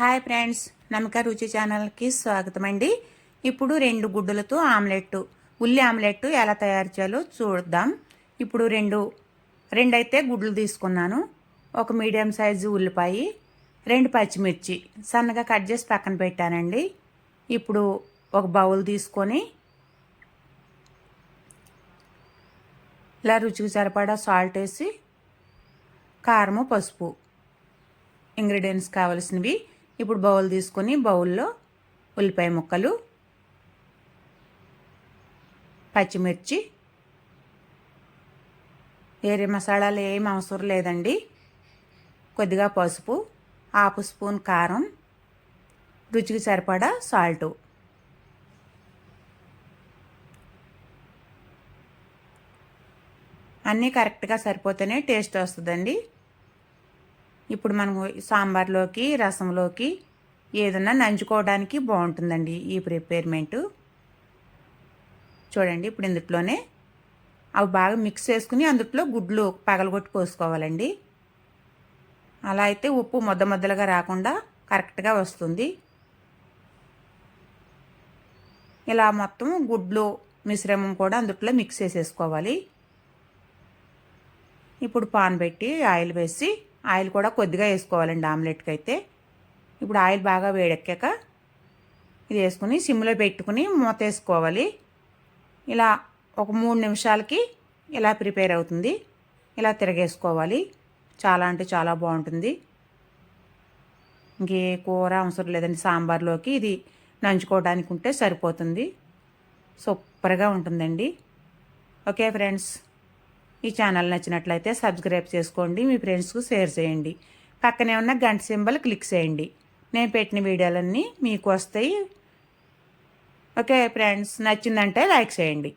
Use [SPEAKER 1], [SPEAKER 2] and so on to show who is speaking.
[SPEAKER 1] Hi friends నమ్మక రుచి ఛానల్కి స్వాగతం అండి ఇప్పుడు రెండు గుడ్డులతో ఆమ్లెట్ ఉల్లి ఆమ్లెట్ ఎలా తయారు చేయాలో చూద్దాం. ఇప్పుడు రెండు రెండైతే గుడ్లు తీసుకున్నాను. ఒక మీడియం సైజు ఉల్లిపాయ రెండు పచ్చిమిర్చి. సన్నగా కట్ చేసి పక్కన పెట్టానండి. ఇప్పుడు ఒక బౌల్ తీసుకొని ఇలా రుచికి సరిపడా సాల్ట్ వేసి కారము పసుపు. ఇంగ్రీడియంట్స్ కావాల్సినవి ఇప్పుడు బౌల్ తీసుకొని బౌల్లో ఉల్లిపాయ ముక్కలు పచ్చిమిర్చి వేరే మసాలాలు ఏం అవసరం లేదండి. కొద్దిగా పసుపు హాఫ్ స్పూన్ కారం రుచికి సరిపడా సాల్టు. అన్నీ కరెక్ట్గా సరిపోతేనే టేస్ట్ వస్తుందండి. ఇప్పుడు మనం సాంబార్లోకి రసంలోకి ఏదన్నా నంచుకోవడానికి బాగుంటుందండి ఈ ప్రిపేర్మెంటు. చూడండి ఇప్పుడు ఇందుట్లోనే అవి బాగా మిక్స్ చేసుకుని అందుట్లో గుడ్లు పగలగొట్టి పోసుకోవాలండి అలా అయితే ఉప్పు ముద్ద ముద్దలుగా రాకుండా కరెక్ట్గా వస్తుంది. ఇలా మొత్తం గుడ్లు మిశ్రమం కూడా అందుట్లో మిక్స్ చేసేసుకోవాలి. ఇప్పుడు పాన్ పెట్టి ఆయిల్ వేసి ఆయిల్ కూడా కొద్దిగా వేసుకోవాలండి ఆమ్లెట్కి అయితే. ఇప్పుడు ఆయిల్ బాగా వేడెక్కాక ఇది వేసుకుని సిమ్లో పెట్టుకుని మూత వేసుకోవాలి. ఇలా ఒక మూడు నిమిషాలకి ఇలా ప్రిపేర్ అవుతుంది. ఇలా తిరగేసుకోవాలి. చాలా అంటే చాలా బాగుంటుంది. ఇంకే కూర అవసరం లేదండి. సాంబార్లోకి ఇది నంచుకోవడానికి ఉంటే సరిపోతుంది. సూపర్గా ఉంటుందండి. Okay friends. ఈ ఛానల్ నచ్చినట్లయితే సబ్స్క్రైబ్ చేసుకోండి మీ ఫ్రెండ్స్కు షేర్ చేయండి. పక్కనే ఉన్న గంట సింబల్ క్లిక్ చేయండి. నేను పెట్టిన వీడియోలన్నీ మీకు వస్తాయి. ఓకే ఫ్రెండ్స్ నచ్చిందంటే లైక్ చేయండి.